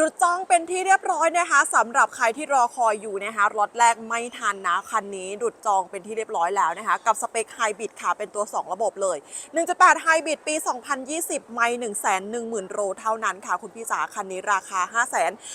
ดุดจองเป็นที่เรียบร้อยนะคะสำหรับใครที่รอคอยอยู่นะคะรถแรกไม่ทันนะคันนี้ดุดจองเป็นที่เรียบร้อยแล้วนะคะกับสเปคไฮบริดค่ะเป็นตัว 2 ระบบเลย 1.8ไฮบริดปี 2020 ไม่ 1 1 0 0 0 0 โรเท่านั้นค่ะคุณพี่จ๋าคันนี้ราคา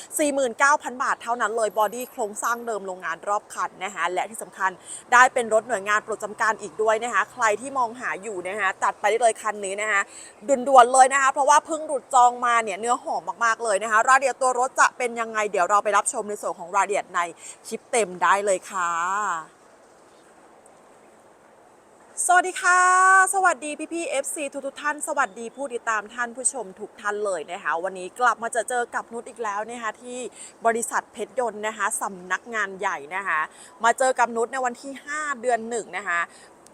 549,000 บาทเท่านั้นเลยบอดี้โครงสร้างเดิมโรงงานรอบคันนะคะและที่สำคัญได้เป็นรถหน่วยงานปรดจำการอีกด้วยนะคะใครที่มองหาอยู่นะคะจัดไปได้เลยคันนี้นะคะด่วนๆเลยนะคะเพราะว่าเพิ่งดุดจองมาเนี่ยเนื้อหอมมากๆเลยนะคะรายละเอียดตัวรถจะเป็นยังไง เดี๋ยวเราไปรับชมในส่วนของรายละเอียดในคลิปเต็มได้เลยค่ะสวัสดีค่ะ สวัสดีพี่พี่ FC ทุกทุกท่าน สวัสดีผู้ติดตามท่านผู้ชมทุกท่านเลยนะคะวันนี้กลับมาจอเจอกับนุชอีกแล้วนะคะที่บริษัทเพชรยนต์นะคะสำนักงานใหญ่นะคะมาเจอกับนุชในวันที่ 5 เดือนหนึ่งนะคะ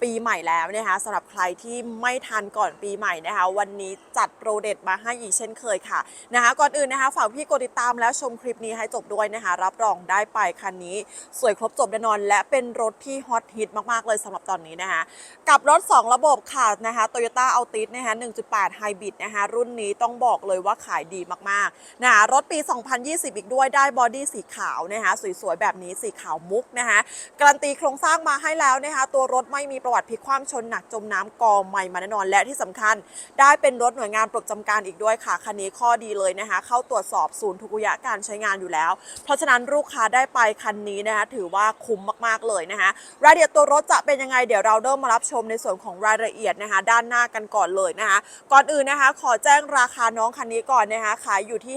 ปีใหม่แล้วนะคะสำหรับใครที่ไม่ทันก่อนปีใหม่นะคะ วันนี้จัดโปรเด็ดมาให้อีกเช่นเคยค่ะนะคะ ก่อนอื่นนะคะฝากพี่กดติดตามแล้วชมคลิปนี้ให้จบด้วยนะคะ รับรองได้ไปคันนี้ สวยครบจบแน่นอน และเป็นรถที่ฮอตฮิตมากๆเลยสำหรับตอนนี้นะคะ กับรถ 2 ระบบค่ะนะคะ Toyota Altis นะคะ1.8 Hybrid นะคะรุ่นนี้ต้องบอกเลยว่าขายดีมากๆนะคะรถปี 2020 อีกด้วยได้บอดี้สีขาวนะคะสวยๆแบบนี้สีขาวมุกนะคะการันตีโครงสร้างมาให้แล้วนะคะตัวรถไม่มีประวัติพลิกคว่ำชนหนักจมน้ำกองใหม่มาแน่นอน และที่สำคัญ ได้เป็นรถหน่วยงานปลดจำการอีกด้วยค่ะคันนี้ข้อดีเลยนะคะ เข้าตรวจสอบศูนย์ทุกุยะการใช้งานอยู่แล้ว เพราะฉะนั้นลูกค้าได้ไปคันนี้นะคะถือว่าคุ้มมากๆเลยนะคะรายละเอียดตัวรถจะเป็นยังไงเดี๋ยวเราเริ่มมารับชมในส่วนของรายละเอียดนะคะ ด้านหน้ากันก่อนเลยนะคะ ก่อนอื่นนะคะ ขอแจ้งราคาน้องคันนี้ก่อนนะคะขายอยู่ที่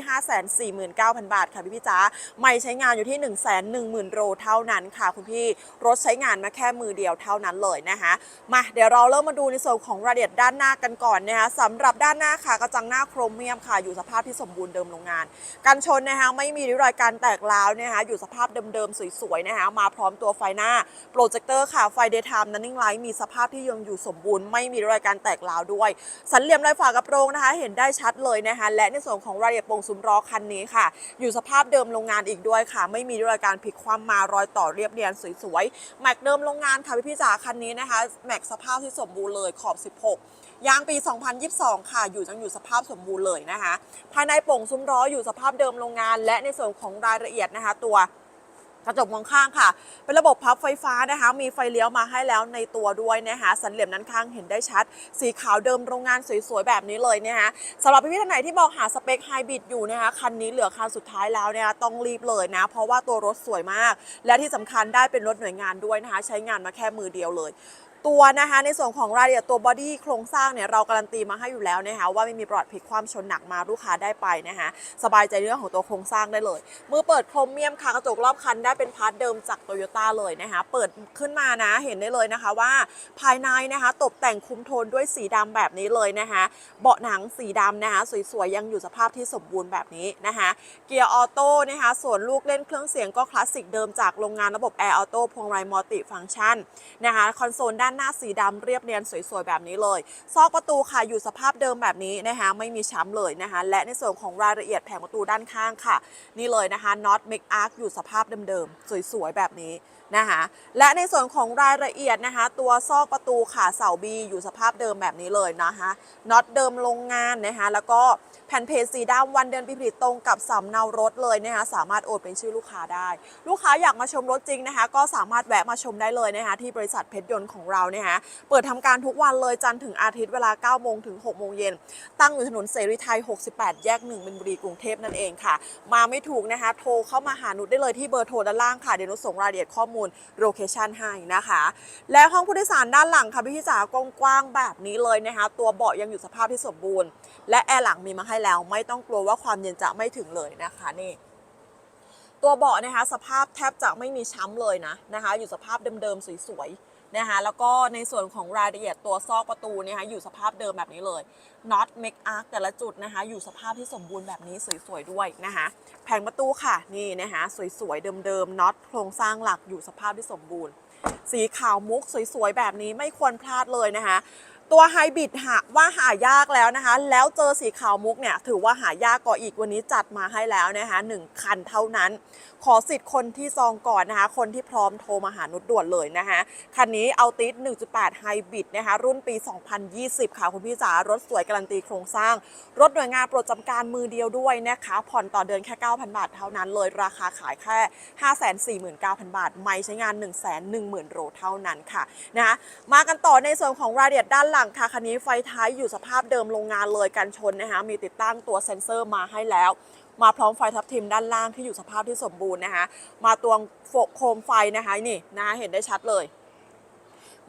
549,000 บาทค่ะพี่พี่จ๋าไม่ใช้งานอยู่ที่ 110,000โรเท่านั้นค่ะคุณพี่รถใช้งานมาแค่มือเดียวเท่านั้นเลยนะคะมาเดี๋ยวเราเริ่มมาดูในส่วนของรายละเอียดด้านหน้ากันก่อนนะคะสำหรับด้านหน้าค่ะกระจังหน้าโครเมียมค่ะ อยู่สภาพที่สมบูรณ์เดิมโรงงาน กันชนนะคะไม่มีริ้วรอยการแตกร้าวนะคะอยู่สภาพเดิมๆสวยๆนะคะมาพร้อมตัวไฟหน้าโปรเจคเตอร์ค่ะไฟเดย์ไทม์นันนิ่งไลท์มีสภาพที่ยังอยู่สมบูรณ์ไม่มีริ้วรอยการแตกร้าวด้วย สันเหลี่ยมลายฝากระโปรงนะคะ เห็นได้ชัดเลยนะคะและในส่วนของรายละเอียดโปร่งซุ้มล้อคันนี้ค่ะ อยู่สภาพเดิมโรงงานอีกด้วยค่ะ ไม่มีริ้วรอยการพลิกคว่ำมารอยต่อเรียบเรียงสวยๆแม็กเดิมโรงงานค่ะพี่จ๋าคันนี้นะคะแม็กสภาพที่สมบูรณ์เลยขอบ 16 ยางปี 2022 ค่ะ อยู่ยังอยู่สภาพสมบูรณ์เลยนะคะ ภายในโป่งซุ้มล้ออยู่สภาพเดิมโรงงาน และในส่วนของรายละเอียดนะคะ ตัว กระจกมองข้างค่ะ เป็นระบบพับไฟฟ้านะคะ มีไฟเลี้ยวมาให้แล้วในตัวด้วยนะคะสันเหลี่ยมนั้นข้างเห็นได้ชัด สีขาวเดิมโรงงานสวยๆแบบนี้เลยนะคะสำหรับพี่ๆท่านไหนที่มองหาสเปคไฮบริดอยู่นะคะคันนี้เหลือคันสุดท้ายแล้วนะคะต้องรีบเลยนะ เพราะว่าตัวรถสวยมาก และที่สำคัญได้เป็นรถหน่วยงานด้วยนะคะ ใช้งานมาแค่มือเดียวเลย ตัวนะคะในส่วนของรายละเอียดตัวบอดี้โครงสร้างเนี่ยเราการันตีมาให้อยู่แล้วนะคะว่าไม่มีประวัติพลิกความชนหนักมาลูกค้าได้ไปนะคะสบายใจเรื่องของตัวโครงสร้างได้เลย มือเปิดโครเมียมค่ะกระจกรอบคันได้เป็นพาร์ทเดิมจากโตโยต้าเลยนะคะเปิดขึ้นมานะเห็นได้เลยนะคะว่าภายในนะคะตกแต่งคุมโทนด้วยสีดำแบบนี้เลยนะคะเบาะหนังสีดำนะคะสวยๆยังอยู่สภาพที่สมบูรณ์แบบนี้นะคะเกียร์ออโต้นะคะส่วนลูกเล่นเครื่องเสียงก็คลาสสิกเดิมจากโรงงานระบบแอร์ออโต้พวงมาลัยมัลติฟังก์ชันนะคะคอนโซลด้านหน้าสีดำเรียบเรียนสวยๆแบบนี้เลยซอกประตูค่ะอยู่สภาพเดิมแบบนี้นะคะไม่มีช้ำเลยนะคะและในส่วนของรายละเอียดแผงประตูด้านข้างค่ะ นี่เลยนะคะน็อตเมกอาร์คอยู่สภาพเดิมๆสวยๆแบบนี้ นะคะและในส่วนของรายละเอียดนะคะ ตัวซอกประตูค่ะเสาบีอยู่สภาพเดิมแบบนี้เลยนะคะน็อตเดิมโรงงานนะคะแล้วก็แผ่นเพจสีดำวันเดือนปีผลิตตรงกับสำเนารถเลยนะคะสามารถโอนเป็นชื่อลูกค้าได้ ลูกค้าอยากมาชมรถจริงนะคะ ก็สามารถแวะมาชมได้เลยนะคะที่บริษัทเพชรยนต์ของเรานะคะเปิดทำการทุกวันเลยจันทร์ถึงอาทิตย์เวลา9โมงถึง6โมงเย็นตั้งอยู่ถนนเสรีไทย 68 แยก1มินบุรีกรุงเทพนั่นเองค่ะ มาไม่ถูกนะคะโทรเข้ามาหาหนุชได้เลยที่เบอร์โทรด้านล่างค่ะเดี๋ยวนุชส่งรายละเอียดข้อมูลโลเคชันให้นะคะ และห้องผู้โดยสารด้านหลังค่ะพี่พี่จ๋ากว้างๆแบบนี้เลยนะคะ ตัวเบาะยังอยู่สภาพที่สมบูรณ์ และแอร์หลังมีมาให้แล้ว ไม่ต้องกลัวว่าความเย็นจะไม่ถึงเลยนะคะนี่ตัวเบาะนะคะสภาพแทบจะไม่มีช้ำเลยนะนะคะ อยู่สภาพเดิมๆสวยๆ นะคะแล้วก็ในส่วนของรายละเอียดตัวซอกประตูเนี่ยคะอยู่สภาพเดิมแบบนี้เลยน็อตเมกอาร์แต่ละจุดนะคะ อยู่สภาพที่สมบูรณ์แบบนี้สวยๆด้วยนะคะ แผงประตูค่ะนี่นะคะสวยๆเดิมๆน็อตโครงสร้างหลักอยู่สภาพที่สมบูรณ์ สีขาวมุกสวยๆแบบนี้ไม่ควรพลาดเลยนะคะ ตัวไฮบริดหาว่าหายากแล้วนะคะ แล้วเจอสีขาวมุกเนี่ยถือว่าหายากกว่าอีกวันนี้จัดมาให้แล้วนะคะหนึ่งคันเท่านั้น ขอสิทธิ์คนที่ซองก่อนนะคะ คนที่พร้อมโทรมาหานุชด่วนเลยนะคะคันนี้เอาติส1.8ไฮบริดนะคะ รุ่นปี 2020 ค่ะคุณพี่จ๋ารถสวยการันตีโครงสร้าง รถหน่วยงานโปรดจำการมือเดียวด้วยนะคะ ผ่อนต่อเดือนแค่ 9,000 บาทเท่านั้นเลยราคาขายแค่ 549,000 บาท ไม่ใช้งาน 110,000โรเท่านั้นค่ะนะคะมากันต่อในส่วนของรายละเอียดด้านหลังค่ะคันนี้ไฟท้ายอยู่สภาพเดิมโรงงานเลยกันชนนะคะมีติดตั้งตัวเซ็นเซอร์มาให้แล้ว มาพร้อมไฟทับทิมด้านล่างที่อยู่สภาพที่สมบูรณ์นะคะมาตัวโฟโคมไฟนะคะนี่นะเห็นได้ชัดเลย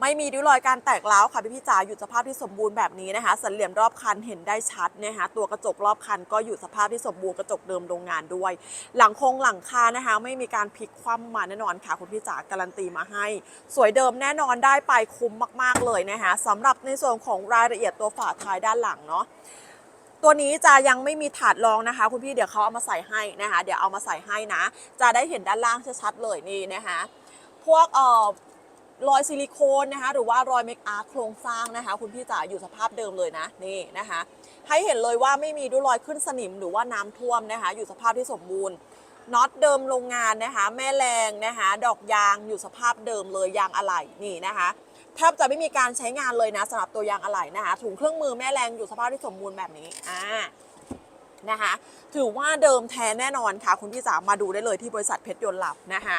ไม่มีริ้วรอยการแตกร้าวค่ะพี่พี่จ๋าอยู่สภาพที่สมบูรณ์แบบนี้นะคะ สันเหลี่ยมรอบคันเห็นได้ชัดนะคะตัวกระจกรอบคันก็อยู่สภาพที่สมบูรณ์กระจกเดิมโรงงานด้วย หลังคงหลังคานะคะ ไม่มีการพลิกคว่ำมาแน่นอนค่ะคุณพี่จ๋าการันตีมาให้ สวยเดิมแน่นอนได้ไปคุ้มมาก ๆเลยนะคะสำหรับในส่วนของรายละเอียดตัวฝาท้ายด้านหลังเนาะตัวนี้จะยังไม่มีถาดรองนะคะ คุณพี่เดี๋ยวเขาเอามาใส่ให้นะคะ เดี๋ยวเอามาใส่ให้นะ จะได้เห็นด้านล่างชัดๆเลยนี่นะคะ พวกเอ่อ รอยซิลิโคนนะคะ หรือว่ารอยเมคอาร์โครงสร้างนะคะ คุณพี่จ๋าอยู่สภาพเดิมเลยนะนี่นะคะ ให้เห็นเลยว่าไม่มีริ้วรอยขึ้นสนิมหรือว่าน้ำท่วมนะคะ อยู่สภาพที่สมบูรณ์น็อตเดิมโรงงานนะคะ แม่แรงนะคะ ดอกยางอยู่สภาพเดิมเลยยางอะไหล่นี่นะคะแทบจะไม่มีการใช้งานเลยนะสำหรับตัวยางอะไหล่นะคะถุงเครื่องมือแม่แรงอยู่สภาพที่สมบูรณ์แบบนี้อ่า นะคะ ถือว่าเดิมแท้แน่นอนค่ะ คุณพี่จ๋ามาดูได้เลยที่บริษัทเพชรยนต์หลับนะคะ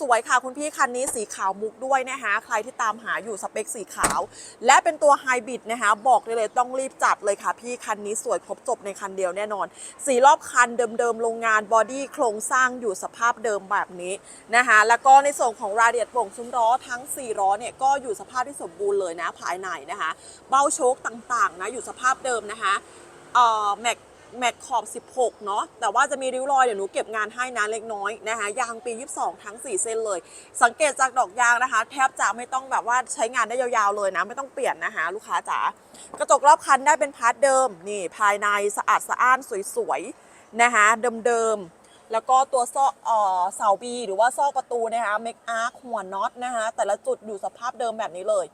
สวยๆค่ะคุณพี่คันนี้สีขาวมุกด้วยนะคะ ใครที่ตามหาอยู่สเปคสีขาว และเป็นตัวไฮบริดนะคะ บอกได้เลยต้องรีบจัดเลยค่ะ พี่คันนี้สวยครบจบในคันเดียวแน่นอน สีรอบคันเดิมๆโรงงานบอดี้โครงสร้างอยู่สภาพเดิมแบบนี้นะคะ แล้วก็ในส่วนของรายละเอียดโป่งซุ้มล้อทั้ง4ล้อเนี่ยก็อยู่สภาพที่สมบูรณ์เลยนะภายในนะคะ เบ้าโชคต่างๆนะอยู่สภาพเดิมนะคะเอ่อแม็ก แม็กขอบ 16 เนาะแต่ว่าจะมีริ้วรอยเดี๋ยวหนูเก็บงานให้นะเล็กน้อยนะคะยางปี 22 ทั้ง 4 เส้นเลย สังเกตจากดอกยางนะคะ แทบจะไม่ต้องแบบว่าใช้งานได้ยาวๆเลยนะ ไม่ต้องเปลี่ยนนะคะลูกค้าจ๋ากระจกรอบคันได้เป็นพาร์ทเดิมนี่ภายในสะอาดสะอ้านสวยๆนะคะเดิมๆแล้วก็ตัวซอกเออเสาบีหรือว่าซอกประตูนะคะเมคอาร์หัวน็อตนะคะแต่ละจุดอยู่สภาพเดิมแบบนี้เลย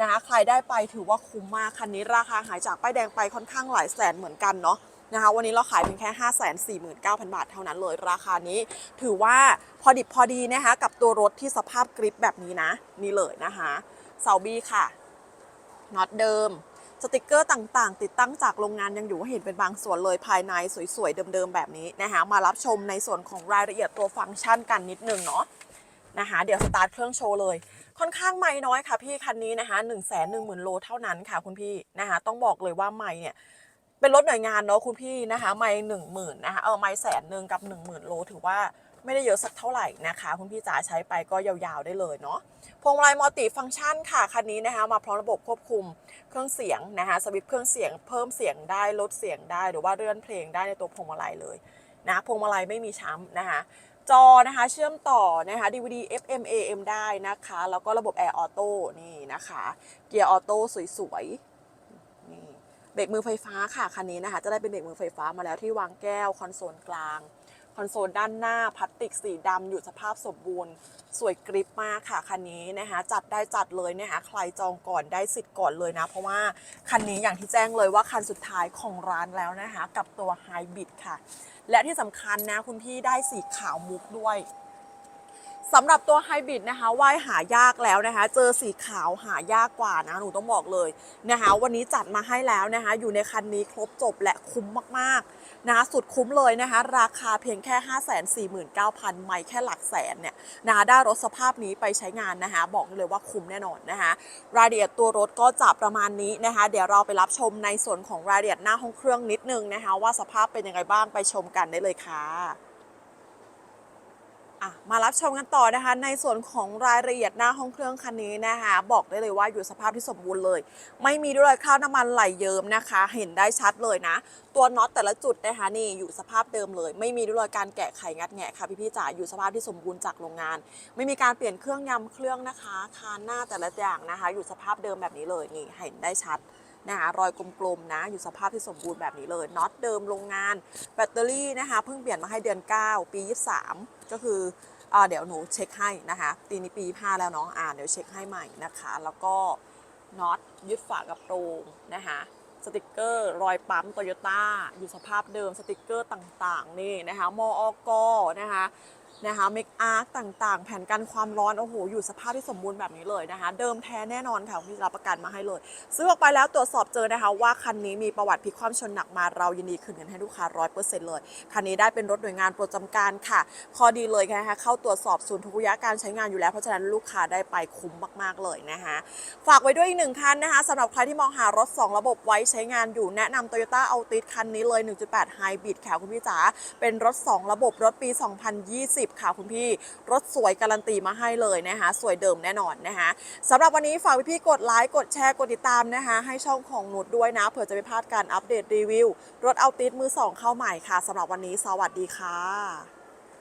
นะคะใครได้ไปถือว่าคุ้มมากคันนี้ราคาหายจากป้ายแดงไปค่อนข้างหลายแสนเหมือนกันเนาะ นะคะ วันนี้เราขายเพียงแค่ 5 4 9 0 0 0 บาทเท่านั้นเลยราคานี้ ถือว่าพอดิบพอดีนะคะกับตัวรถที่สภาพกริปแบบนี้นะ นี่เลยนะคะเสาบีค่ะน็อตเดิมสติกเกอร์ต่างๆ ติดตั้งจากโรงงานยังอยู่เห็นเป็นบางส่วนเลยภายในสวยๆ เดิมๆ แบบนี้นะคะมารับชมในส่วนของรายละเอียดตัวฟังก์ชันกันนิดนึงเนาะนะคะเดี๋ยวสตาร์ทเครื่องโชว์เลย ค่อนข้างไม่น้อยค่ะพี่คันนี้นะคะ1นึ่งแสนหนึ่งหมื่นโลเท่านั้นค่ะคุณพี่นะคะต้องบอกเลยว่าไม่เนี่ย เป็นรถหน่วยงานเนาะคุณพี่นะคะไม่หนึ่งหมื่นนะคะเออไม่แสนหนึ่งกับ1 0,000โลถือว่าไม่ได้เยอะสักเท่าไหร่นะคะ คุณพี่จ๋าใช้ไปก็ยาวๆได้เลยเนาะพวงมาลัยมัลติฟังก์ชันค่ะคันนี้นะคะมาพร้อมระบบควบคุมเครื่องเสียงนะคะสวิตช์เครื่องเสียงเพิ่มเสียงได้ลดเสียงได้หรือว่าเลื่อนเพลงได้ในตัวพวงมาลัยเลยนะพวงมาลัยไม่มีช้ำนะคะจอนะคะเชื่อมต่อนะคะ DVD FM AM ได้นะคะ แล้วก็ระบบ Air Auto นี่นะคะ เกียร์ออโต้สวยๆ เบรกมือไฟฟ้าค่ะคันนี้นะคะ จะได้เป็นเบรกมือไฟฟ้ามาแล้วที่วางแก้วคอนโซลกลาง คอนโซลด้านหน้าพลาสติกสีดำอยู่สภาพสมบูรณ์ สวยกริปมากค่ะคันนี้นะคะ จัดได้จัดเลยนะคะใครจองก่อนได้สิทธิ์ก่อนเลยนะ เพราะว่าคันนี้อย่างที่แจ้งเลยว่าคันสุดท้ายของร้านแล้วนะคะ กับตัวไฮบริดค่ะ และที่สำคัญนะคุณพี่ได้สีขาวมุกด้วย สำหรับตัวไฮบริดนะคะว่ายหายากแล้วนะคะ เจอสีขาวหายากกว่านะหนูต้องบอกเลยนะคะ วันนี้จัดมาให้แล้วนะคะ อยู่ในคันนี้ครบจบและคุ้มมากๆนะคะสุดคุ้มเลยนะคะ ราคาเพียงแค่ 549,000 ไม่แค่หลักแสนเนี่ยนะคะได้รถสภาพนี้ไปใช้งานนะคะ บอกเลยว่าคุ้มแน่นอนนะคะ รายละเอียดตัวรถก็จะประมาณนี้นะคะ เดี๋ยวเราไปรับชมในส่วนของรายละเอียดหน้าห้องเครื่องนิดนึงนะคะ ว่าสภาพเป็นยังไงบ้างไปชมกันได้เลยค่ะ มารับชมกันต่อนะคะ ในส่วนของรายละเอียดหน้าห้องเครื่องคันนี้นะคะ บอกได้เลยว่าอยู่สภาพที่สมบูรณ์เลย ไม่มีด้วยคราบน้ำมันไหลเยิ้มนะคะ เห็นได้ชัดเลยนะ ตัวน็อตแต่ละจุดนะคะนี่อยู่สภาพเดิมเลย ไม่มีด้วยการแกะไขงัดแงะค่ะพี่ๆจ๋าอยู่สภาพที่สมบูรณ์จากโรงงาน ไม่มีการเปลี่ยนเครื่องยำเครื่องนะคะ คานหน้าแต่ละอย่างนะคะ อยู่สภาพเดิมแบบนี้เลยนี่เห็นได้ชัด นะคะรอยกลมๆนะ อยู่สภาพที่สมบูรณ์แบบนี้เลยน็อตเดิมโรงงาน แบตเตอรี่นะคะเพิ่งเปลี่ยนมาให้เดือน 9 ปี 23 ก็คือเดี๋ยวหนูเช็คให้นะคะปีนี้ปี5แล้วเนาะอ่าเดี๋ยวเช็คให้ใหม่นะคะ แล้วก็น็อตยึดฝากระโปรงนะคะสติกเกอร์รอยปั๊มโตโยต้าอยู่สภาพเดิมสติกเกอร์ต่างๆนี่นะคะมอกนะคะ นะคะเมคอาร์ต่างๆ แผ่นกันความร้อน โอ้โห อยู่สภาพที่สมบูรณ์แบบนี้เลยนะคะ เดิมแท้แน่นอนค่ะพี่รับประกันมาให้เลย ซื้อออกไปแล้วตรวจสอบเจอนะคะ ว่าคันนี้มีประวัติพลิกความชนหนักมาเรายินดีคืนเงินให้ลูกค้าร้อยเปอร์เซ็นต์เลย คันนี้ได้เป็นรถหน่วยงานประจำการค่ะข้อดีเลยนะคะเข้าตรวจสอบศูนย์ทุกระยะการใช้งานอยู่แล้ว เพราะฉะนั้นลูกค้าได้ไปคุ้มมากๆเลยนะคะฝากไว้ด้วยอีกหนึ่งคันนะคะสำหรับใครที่มองหารถ 2 ระบบไว้ใช้งานอยู่แนะนำ Toyota a l t i s คันนี้เลย 1.8 Hybrid ค่ะคุณพี่จ๋าเป็นรถ 2 ระบบรถปี 2020ค่ะคุณพี่รถสวยการันตีมาให้เลยนะคะ สวยเดิมแน่นอนนะคะสำหรับวันนี้ฝากพี่ๆกดไลค์กดแชร์กดติดตามนะคะ ให้ช่องของนุชด้วยนะเผื่อจะไม่พลาดการอัปเดตรีวิว รถเอาติดมือ2เข้าใหม่ค่ะสำหรับวันนี้สวัสดีค่ะ